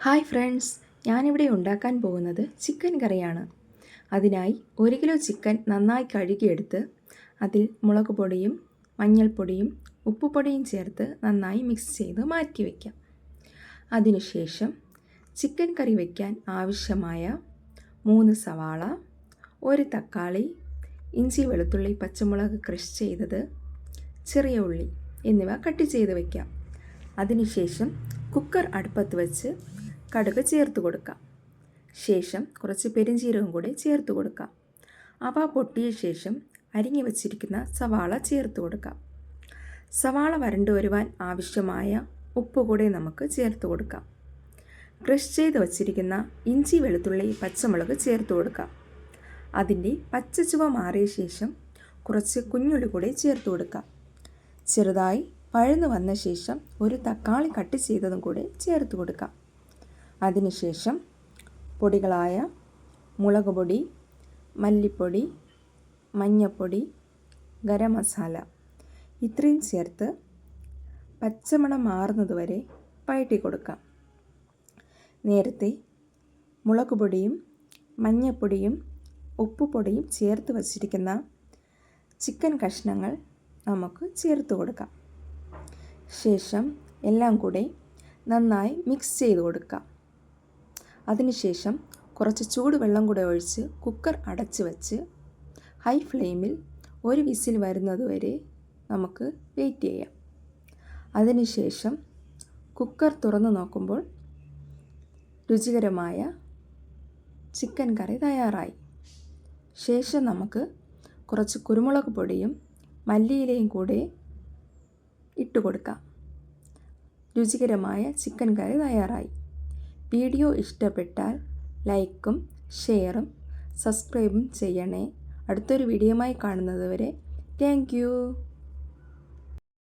Hi friends ഞാനിവിടെ ഉണ്ടാക്കാൻ പോകുന്നത് ചിക്കൻ കറിയാണ്. അതിനായി ഒരു കിലോ ചിക്കൻ നന്നായി കഴുകിയെടുത്ത് അതിൽ മുളക് പൊടിയും മഞ്ഞൾപ്പൊടിയും ഉപ്പുപൊടിയും ചേർത്ത് നന്നായി മിക്സ് ചെയ്ത് മാറ്റി വയ്ക്കാം അതിനുശേഷം ചിക്കൻ കറി വയ്ക്കാൻ ആവശ്യമായ മൂന്ന് സവാള ഒരു തക്കാളി ഇഞ്ചി വെളുത്തുള്ളി പച്ചമുളക് ക്രഷ് ചെയ്തത് ചെറിയ ഉള്ളി എന്നിവ കട്ട് ചെയ്ത് വയ്ക്കാം അതിനുശേഷം കുക്കർ അടുപ്പത്ത് വെച്ച് കടുക് ചേർത്ത് കൊടുക്കാം. ശേഷം കുറച്ച് പെരുംജീരകം കൂടി ചേർത്ത് കൊടുക്കാം. അവ പൊട്ടിയ ശേഷം അരിഞ്ഞു വച്ചിരിക്കുന്ന സവാള ചേർത്ത് കൊടുക്കാം. സവാള വരണ്ടു വരുവാൻ ആവശ്യമായ ഉപ്പ് കൂടെ നമുക്ക് ചേർത്ത് കൊടുക്കാം. ക്രഷ് ചെയ്ത് വച്ചിരിക്കുന്ന ഇഞ്ചി വെളുത്തുള്ളി പച്ചമുളക് ചേർത്ത് കൊടുക്കാം. അതിന്റെ പച്ചച്ചുവ മാറിയ ശേഷം കുറച്ച് കുഞ്ഞുള്ളി കൂടെ ചേർത്ത് കൊടുക്കാം. ചെറുതായി പഴന്നു വന്ന ശേഷം ഒരു തക്കാളി കട്ട് ചെയ്തതും കൂടെ ചേർത്ത് കൊടുക്കാം. അതിനുശേഷം പൊടികളായ മുളക് പൊടി മല്ലിപ്പൊടി മഞ്ഞൾപ്പൊടി ഗരം മസാല ഇത്രയും ചേർത്ത് പച്ചമണം മാറുന്നത് വരെ വഴറ്റി കൊടുക്കാം. നേരത്തെ മുളക് പൊടിയും മഞ്ഞൾപ്പൊടിയും ഉപ്പുപൊടിയും ചേർത്ത് വച്ചിരിക്കുന്ന ചിക്കൻ കഷ്ണങ്ങൾ നമുക്ക് ചേർത്ത് കൊടുക്കാം. ശേഷം എല്ലാം കൂടെ നന്നായി മിക്സ് ചെയ്ത് കൊടുക്കാം. അതിനുശേഷം കുറച്ച് ചൂടുവെള്ളം കൂടെ ഒഴിച്ച് കുക്കർ അടച്ച് വെച്ച് ഹൈ ഫ്ലെയിമിൽ ഒരു വിസിൽ വരുന്നതുവരെ നമുക്ക് വെയിറ്റ് ചെയ്യാം. അതിനുശേഷം കുക്കർ തുറന്ന് നോക്കുമ്പോൾ രുചികരമായ ചിക്കൻ കറി തയ്യാറായി. ശേഷം നമുക്ക് കുറച്ച് കുരുമുളക് പൊടിയും മല്ലിയിലയും കൂടെ ഇട്ട് കൊടുക്കാം. രുചികരമായ ചിക്കൻ കറി തയ്യാറായി. വീഡിയോ ഇഷ്ടപ്പെട്ടാൽ ലൈക്കും ഷെയറും സബ്സ്ക്രൈബും ചെയ്യണേ. അടുത്തൊരു വീഡിയോയുമായി കാണുന്നത് വരെ താങ്ക്